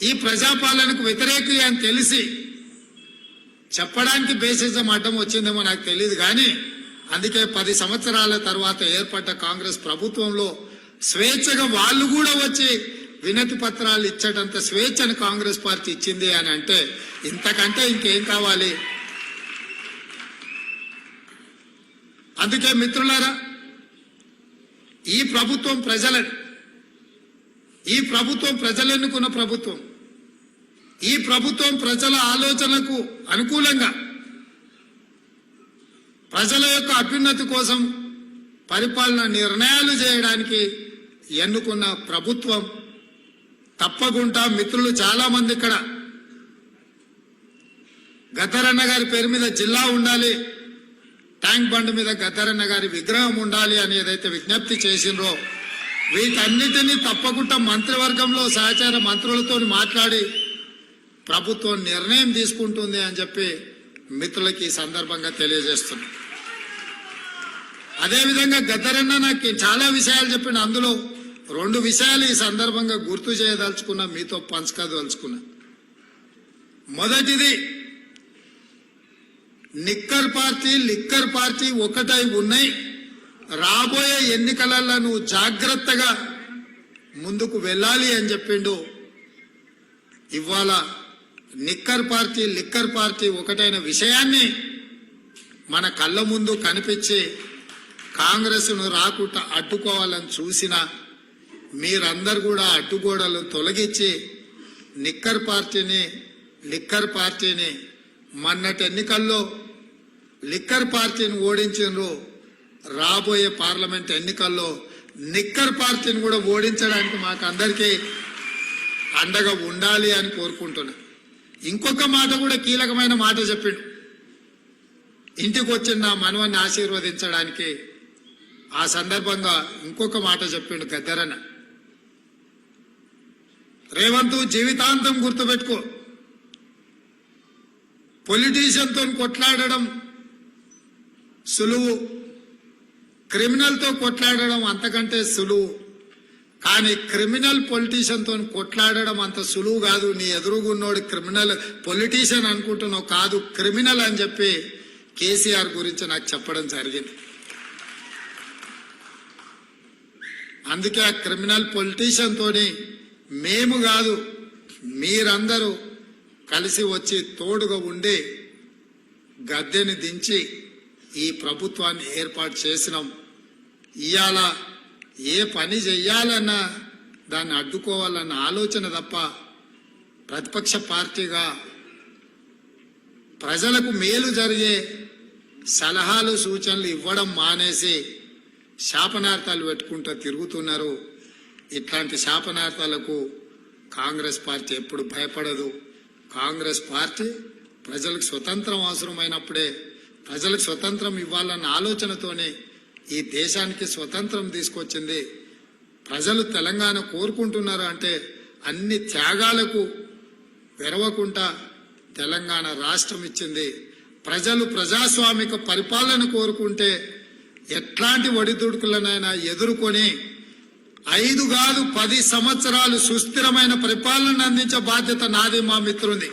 ఈ ప్రజాపాలనకు వ్యతిరేకి అని తెలిసి చెప్పడానికి బేసిజం అడ్డం వచ్చిందేమో నాకు తెలియదు కానీ అందుకే పది సంవత్సరాల తర్వాత ఏర్పడ్డ కాంగ్రెస్ ప్రభుత్వంలో స్వేచ్ఛగా వాళ్ళు కూడా వచ్చి వినతి పత్రాలు ఇచ్చేటంత స్వేచ్ఛను కాంగ్రెస్ పార్టీ ఇచ్చింది అని అంటే ఇంతకంటే ఇంకేం కావాలి? అందుకే మిత్రులారా ఈ ప్రభుత్వం ప్రజల ఈ ప్రభుత్వం ప్రజలు ఎన్నుకున్న ప్రభుత్వం. ఈ ప్రభుత్వం ప్రజల ఆలోచనకు అనుకూలంగా ప్రజల యొక్క అభ్యున్నతి కోసం పరిపాలన నిర్ణయాలు చేయడానికి ఎన్నుకున్న ప్రభుత్వం తప్పకుండా మిత్రులు చాలామంది ఇక్కడ. గద్దరన్న గారి పేరు మీద జిల్లా ఉండాలి ట్యాంక్ బండ్ మీద గద్దరన్న గారి విగ్రహం ఉండాలి అని ఏదైతే విజ్ఞప్తి చేసిండ్రో వీటన్నిటినీ తప్పకుండా మంత్రివర్గంలో సహచార మంత్రులతో మాట్లాడి ప్రభుత్వం నిర్ణయం తీసుకుంటుంది అని చెప్పి మిత్రులకి ఈ సందర్భంగా తెలియజేస్తున్నా. అదేవిధంగా గద్దరన్న నాకు చాలా విషయాలు చెప్పిన అందులో రెండు విషయాలు ఈ సందర్భంగా గుర్తు చేయదలుచుకున్నా మీతో పంచుకోదలుచుకున్నా. మొదటిది నిక్కర్ పార్టీ లిక్కర్ పార్టీ ఒకటై ఉన్నాయి. రాబోయే ఎన్నికలలో నువ్వు జాగ్రత్తగా ముందుకు వెళ్ళాలి అని చెప్పిండు. ఇవాళ నిక్కర్ పార్టీ లిక్కర్ పార్టీ ఒకటైన విషయాన్ని మన కళ్ళ ముందు కనిపించి కాంగ్రెస్ను రాకుండా అడ్డుకోవాలని చూసిన మీరందరు కూడా అడ్డుగోడలు తొలగించి నిక్కర్ పార్టీని లిక్కర్ పార్టీని మొన్నటి ఎన్నికల్లో లిక్కర్ పార్టీని ఓడించిండ్రు. రాబోయే పార్లమెంట్ ఎన్నికల్లో నిక్కర్ పార్టీని కూడా ఓడించడానికి మాకు అందరికీ అండగా ఉండాలి అని కోరుకుంటున్నా. ఇంకొక మాట కూడా కీలకమైన మాట చెప్పిండు. ఇంటికి వచ్చిన నా మనవన్ని ఆశీర్వదించడానికి ఆ సందర్భంగా ఇంకొక మాట చెప్పిండు గద్దరన్న. రేవంత్ జీవితాంతం గుర్తుపెట్టుకో. పొలిటీషియన్తో కొట్లాడడం సులువు. క్రిమినల్తో కొట్లాడడం అంతకంటే సులువు. కానీ క్రిమినల్ పొలిటీషియన్తో కొట్లాడడం అంత సులువు కాదు. నీ ఎదురుగున్నోడు క్రిమినల్ పొలిటీషియన్ అనుకుంటున్నావు కాదు క్రిమినల్ అని చెప్పి కేసీఆర్ గురించి నాకు చెప్పడం జరిగింది. అందుకే ఆ క్రిమినల్ పొలిటీషియన్ తోని మేము కాదు మీరందరూ కలిసి వచ్చి తోడుగా ఉండి గద్దెని దించి ఈ ప్రభుత్వాన్ని ఏర్పాటు చేసినాం. ఇవాళ ఏ పని చెయ్యాలన్నా దాన్ని అడ్డుకోవాలన్న ఆలోచన తప్ప ప్రతిపక్ష పార్టీగా ప్రజలకు మేలు జరిగే సలహాలు సూచనలు ఇవ్వడం మానేసి శాపనార్థాలు పెట్టుకుంటూ తిరుగుతున్నారు. ఇట్లాంటి శాపనార్థాలకు కాంగ్రెస్ పార్టీ ఎప్పుడు భయపడదు. కాంగ్రెస్ పార్టీ ప్రజలకు స్వతంత్రం అవసరమైనప్పుడే ప్రజలకు స్వతంత్రం ఇవ్వాలన్న ఆలోచనతోనే ఈ దేశానికి స్వతంత్రం తీసుకొచ్చింది. ప్రజలు తెలంగాణ కోరుకుంటున్నారు అంటే అన్ని త్యాగాలకు వెరవకుండా తెలంగాణ రాష్ట్రం ఇచ్చింది. ప్రజలు ప్రజాస్వామిక పరిపాలన కోరుకుంటే ఎట్లాంటి ఒడిదుడుకులనైనా ఎదుర్కొని ఐదు కాదు పది సంవత్సరాలు సుస్థిరమైన పరిపాలన అందించే బాధ్యత నాది మా మిత్రుంది.